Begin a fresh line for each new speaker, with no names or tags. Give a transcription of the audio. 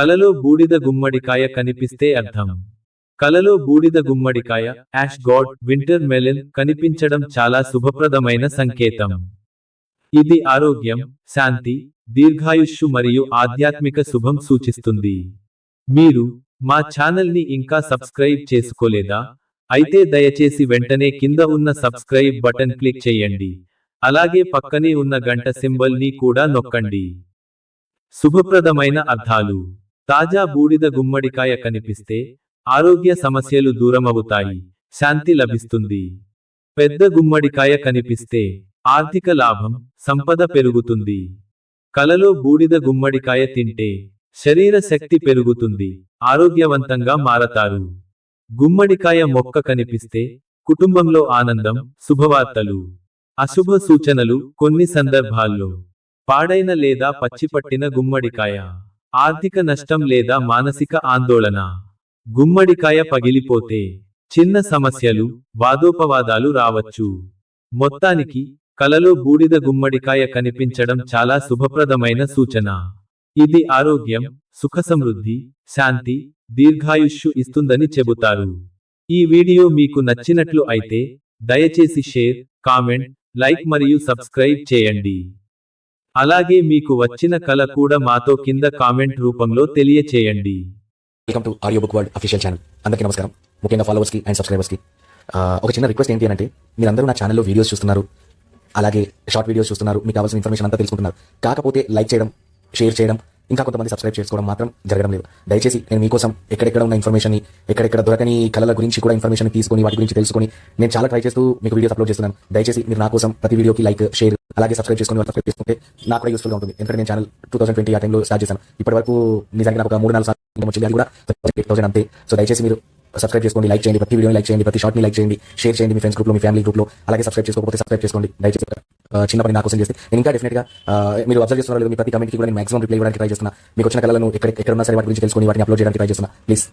కలలో బూడిద గుమ్మడికాయ కనిపిస్తే అర్థం. కలలో బూడిద గుమ్మడికాయ యాష్ గాడ్ వింటర్ మెలన్ కనిపించడం చాలా శుభప్రదమైన సంకేతం. ఇది ఆరోగ్యం శాంతి దీర్ఘాయుష్షు మరియు ఆధ్యాత్మిక శుభం సూచిస్తుంది. మీరు మా ఛానల్ని ఇంకా సబ్స్క్రైబ్ చేసుకోలేదా? అయితే దయచేసి వెంటనే కింద ఉన్న సబ్స్క్రైబ్ బటన్ క్లిక్ చేయండి. అలాగే పక్కనే ఉన్న గంట సింబల్ని కూడా నొక్కండి. శుభప్రదమైన అర్థాలు. తాజా బూడిద గుమ్మడికాయ కనిపిస్తే ఆరోగ్య సమస్యలు దూరమవుతాయి శాంతి లభిస్తుంది. పెద్ద గుమ్మడికాయ కనిపిస్తే ఆర్థిక లాభం సంపద పెరుగుతుంది. కలలో బూడిద గుమ్మడికాయ తింటే శరీర శక్తి పెరుగుతుంది ఆరోగ్యవంతంగా మారతారు. గుమ్మడికాయ మొక్క కనిపిస్తే కుటుంబంలో ఆనందం శుభవార్తలు అశుభ సూచనలు కొన్ని సందర్భాల్లో. పాడైన లేదా పచ్చిపట్టిన గుమ్మడికాయ. ఆర్థిక నష్టం లేదా మానసిక ఆందోళన. గుమ్మడికాయ పగిలిపోతే చిన్న సమస్యలు వాదోపవాదాలు రావచ్చు. మొత్తానికి కలలో బూడిద గుమ్మడికాయ కనిపించడం చాలా శుభప్రదమైన సూచన. ఇది ఆరోగ్యం సుఖ సమృద్ధి శాంతి దీర్ఘాయుష్యు ఇస్తుందని చెబుతారు. ఈ వీడియో మీకు నచ్చినట్లు అయితే దయచేసి షేర్ కామెంట్ లైక్ మరియు సబ్స్క్రైబ్ చేయండి. అలాగే మీకు వచ్చిన కళ కూడా మాతో కింద కామెంట్ రూపంలో తెలియచేయండి.
Welcome to audio book world official channel అందరికీ నమస్కారం. ముఖ్యంగా ఫాలోవర్స్కి అండ్ సబ్స్క్రైబర్స్కి ఒక చిన్న రిక్వెస్ట్ ఏంటి అంటే మీరందరూ నా ఛానల్లో వీడియోస్ చూస్తున్నారు. అలాగే షార్ట్ వీడియోస్ చూస్తున్నారు. మీకు కావాల్సిన ఇన్ఫర్మేషన్ అంతా తెలుసుకుంటున్నారు. కాకపోతే లైక్ చేయడం షేర్ చేయడం ఇంకా కొంతమంది సబ్స్క్రైబ్ చేసుకోవడం మాత్రం జరగడం లేదు. దయచేసి నేను మీకోసం ఎక్కడెక్కడ ఉన్న ఇన్ఫర్మేషన్ ఎక్కడెక్కడ దొరకని కళల గురించి కూడా ఇన్ఫర్మేషన్ తీసుకొని వాటి గురించి తెలుసుకొని నేను చాలా ట్రై చేస్తూ మీకు వీడియోస్ అప్లోడ్ చేస్తున్నాను. దయచేసి మీరు నా కోసం ప్రతి వీడియోకి లైక్ షేర్ అలాగే సబ్స్క్రైబ్ చేసుకుని సబ్స్క్రైబ్ చేసుకుంటే నాకు కూడా యూస్ఫుల్గా ఉంటుంది. ఎందుకంటే నేను ఛానల్ టూ థౌసండ్ ట్వంటీ ఆ టైంలో స్టార్ట్ చేశాను. ఇప్పటి వరకు నిజంగా నాకు ఒక మూడు నాలుగు సార్లు వచ్చింది అది కూడా ఎయిట్ థౌసండ్ అంతే. సో దయచేసి మీరు సబ్స్క్రైబ్ చేసుకోండి లైక్ చేయండి ప్రతి వీడియో లైక్ చేయండి ప్రతి షార్ట్ని లైక్ చేయండి షేర్ చేయండి మీ ఫ్రెండ్స్ గ్రూప్లో మీ ఫ్యామిలీ గ్రూప్లో. అలాగే సబ్స్క్రైబ్ చేసుకోకపోతే సబ్స్క్రైబ్ చేసుకోండి. దయచేసి చిన్న పని నా కోసం చేస్తే. నేను ఇంకా డెఫినెట్గా మీరు అబ్జర్వ్ చేస్తున్నారు మీ ప్రతి కమెంట్ కూడా నేను మాక్సిమం రిప్లై ఇవ్వడానికి ట్రై చేస్తున్నా. మీకు వచ్చిన కళలను ఎక్కడ ఎక్కడ ఉన్నా సరే వాటి గురించి తెలుసుకొని వాటిని అప్లోడ్ చేయడానికి ట్రై చేస్తున్నా. ప్లీజ్